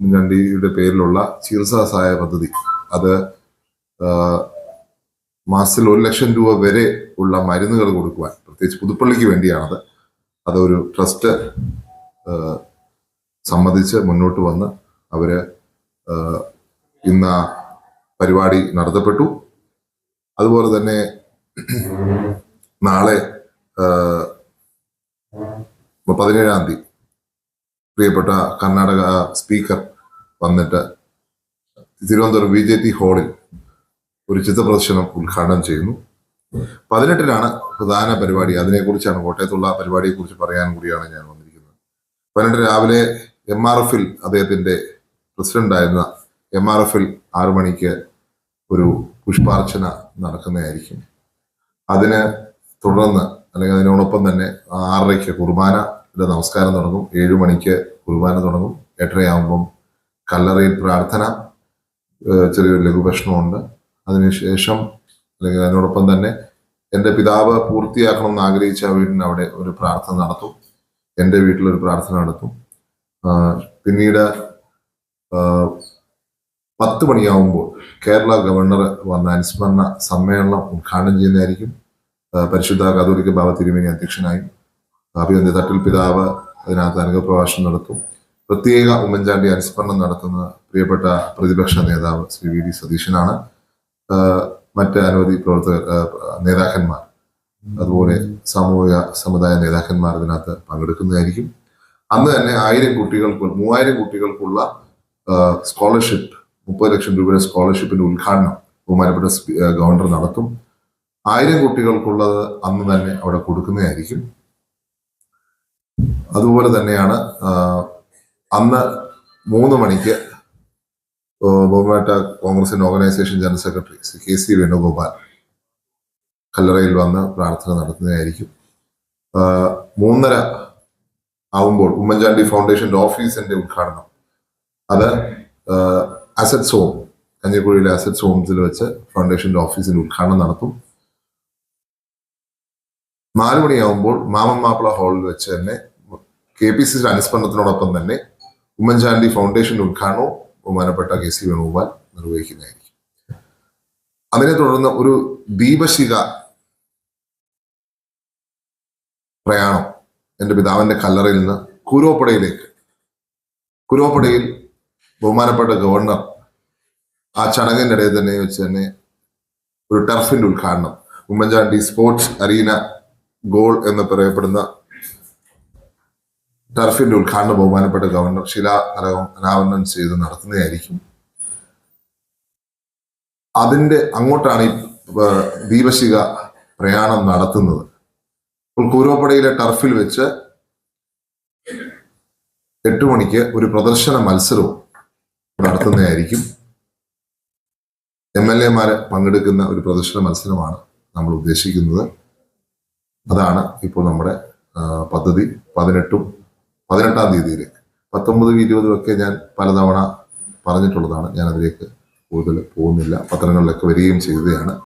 ഉമ്മൻചാണ്ടിയുടെ പേരിലുള്ള ചികിത്സാ സഹായ പദ്ധതി. അത് മാസത്തിൽ ഒരു ലക്ഷം രൂപ വരെ ഉള്ള മരുന്നുകൾ കൊടുക്കുവാൻ പ്രത്യേകിച്ച് പുതുപ്പള്ളിക്ക് വേണ്ടിയാണത്. അതൊരു ട്രസ്റ്റ് സംബന്ധിച്ച് മുന്നോട്ട് വന്ന് അവർ ഇന്ന പരിപാടി നടത്തപ്പെട്ടു. അതുപോലെ തന്നെ നാളെ പതിനേഴാം തീയതി പ്രിയപ്പെട്ട കർണാടക സ്പീക്കർ വന്നിട്ട് തിരുവനന്തപുരം ബി ജെ ടി ഹാളിൽ ഒരു ചിത്രപ്രദർശനം ഉദ്ഘാടനം ചെയ്യുന്നു. പതിനെട്ടിനാണ് പ്രധാന പരിപാടി. അതിനെക്കുറിച്ചാണ് കോട്ടയത്തുള്ള പരിപാടിയെക്കുറിച്ച് പറയാൻ കൂടിയാണ് ഞാൻ വന്നിരിക്കുന്നത്. പതിനെട്ട് രാവിലെ എം ആർ എഫിൽ അദ്ദേഹത്തിന്റെ പ്രസിഡന്റായിരുന്ന എം ആർ എഫിൽ ആറു മണിക്ക് ഒരു പുഷ്പാർച്ചന നടക്കുന്നതായിരിക്കും. അതിന് തുടർന്ന് അല്ലെങ്കിൽ അതിനോടൊപ്പം തന്നെ ആറരയ്ക്ക് കുർബാനയുടെ നമസ്കാരം തുടങ്ങും. ഏഴു മണിക്ക് കുർബാന തുടങ്ങും. എട്ടരയാകുമ്പം കല്ലറയിൽ പ്രാർത്ഥന ചെറിയൊരു ലഘുഭക്ഷണമുണ്ട് അതിനുശേഷം അല്ലെങ്കിൽ അതിനോടൊപ്പം തന്നെ എന്റെ പിതാവ് പൂർത്തിയാക്കണം എന്ന് ആഗ്രഹിച്ച വീടിന് അവിടെ ഒരു പ്രാർത്ഥന നടത്തും. എന്റെ വീട്ടിലൊരു പ്രാർത്ഥന നടത്തും. പിന്നീട് പത്ത് മണിയാവുമ്പോൾ കേരള ഗവർണർ വന്ന അനുസ്മരണ സമ്മേളനം ഉദ്ഘാടനം ചെയ്യുന്നതായിരിക്കും. പരിശുദ്ധ കാതോലിക്ക ബാബ തിരുമേനി അധ്യക്ഷനായും അഭിനന്ദ തട്ടിൽ പിതാവ് അതിനകത്ത് അനുഗ്രഹപ്രഭാഷണം നടത്തും. പ്രത്യേക ഉമ്മൻചാണ്ടി അനുസ്മരണം നടത്തുന്ന പ്രിയപ്പെട്ട പ്രതിപക്ഷ നേതാവ് ശ്രീ വി ഡി സതീശനാണ്. മറ്റ് അനവധി പ്രവർത്തക നേതാക്കന്മാർ. അതുപോലെ സാമൂഹിക സമുദായ നേതാക്കന്മാർ ഇതിനകത്ത് പങ്കെടുക്കുന്നതായിരിക്കും. അന്ന് തന്നെ ആയിരം കുട്ടികൾക്ക് മൂവായിരം കുട്ടികൾക്കുള്ള സ്കോളർഷിപ്പ് മുപ്പത് ലക്ഷം രൂപയുടെ സ്കോളർഷിപ്പിന്റെ ഉദ്ഘാടനം ബഹുമാനപ്പെട്ട ഗവർണർ നടത്തും. ആയിരം കുട്ടികൾക്കുള്ളത് അന്ന് തന്നെ അവിടെ കൊടുക്കുന്നതായിരിക്കും. അതുപോലെ തന്നെയാണ് അന്ന് മൂന്ന് മണിക്ക് ബഹുമാറ്റ കോൺഗ്രസിന്റെ organisation general secretary Shri K C Venugopal കല്ലറയിൽ വന്ന് പ്രാർത്ഥന നടത്തുന്നതായിരിക്കും. മൂന്നര ആവുമ്പോൾ ഉമ്മൻചാണ്ടി ഫൗണ്ടേഷന്റെ ഓഫീസിന്റെ ഉദ്ഘാടനം. അത് അസറ്റ്സ് ഹോം കഞ്ഞിക്കുഴിയിലെ അസറ്റ്സ് ഹോംസിൽ വെച്ച് ഫൗണ്ടേഷന്റെ ഓഫീസിന്റെ ഉദ്ഘാടനം നടത്തും. നാല് മണിയാവുമ്പോൾ മാമൻ മാപ്പിള ഹാളിൽ വെച്ച് തന്നെ കെ പി സി അനുസ്മരണത്തിനോടൊപ്പം തന്നെ ഉമ്മൻചാണ്ടി ഫൗണ്ടേഷന്റെ ഉദ്ഘാടനവും ബഹുമാനപ്പെട്ട കെ സി വേണുഗോപാൽ നിർവഹിക്കുന്നതായിരിക്കും. അതിനെ തുടർന്ന് ഒരു ദീപശിഖ പ്രയാണം എന്റെ പിതാവിന്റെ കല്ലറയിൽ നിന്ന് കുരോപ്പടയിലേക്ക് കുരോപ്പടയിൽ ബഹുമാനപ്പെട്ട ഗവർണർ ആ ചടങ്ങിന്റെ ഇടയിൽ തന്നെ വെച്ച് തന്നെ ഒരു ടർഫിന്റെ ഉദ്ഘാടനം ഉമ്മൻചാണ്ടി സ്പോർട്സ് അരീന ഗോൾ എന്ന് പറയപ്പെടുന്ന ടർഫിന്റെ ഉദ്ഘാടനം ബഹുമാനപ്പെട്ട ഗവർണർ ശിലാഫലകം അനാവരണം ചെയ്ത് നടത്തുന്നതായിരിക്കും. അതിന്റെ അങ്ങോട്ടാണ് ഈ ദീപശിക പ്രയാണം നടത്തുന്നത്. ഇപ്പോൾ കൂരോപ്പടയിലെ ടർഫിൽ വെച്ച് എട്ട് മണിക്ക് ഒരു പ്രദർശന മത്സരവും നടത്തുന്നതായിരിക്കും. എം എൽ എമാര് പങ്കെടുക്കുന്ന ഒരു പ്രദർശന മത്സരമാണ് നമ്മൾ ഉദ്ദേശിക്കുന്നത്. അതാണ് ഇപ്പോൾ നമ്മുടെ പദ്ധതി. പതിനെട്ടും പതിനെട്ടാം തീയതിയിലേക്ക് പത്തൊമ്പതും ഇരുപതും ഒക്കെ ഞാൻ പലതവണ പറഞ്ഞിട്ടുള്ളതാണ്. ഞാൻ അതിലേക്ക് കൂടുതൽ പോകുന്നില്ല. പത്രങ്ങളിലൊക്കെ വരികയും ചെയ്തതാണ്.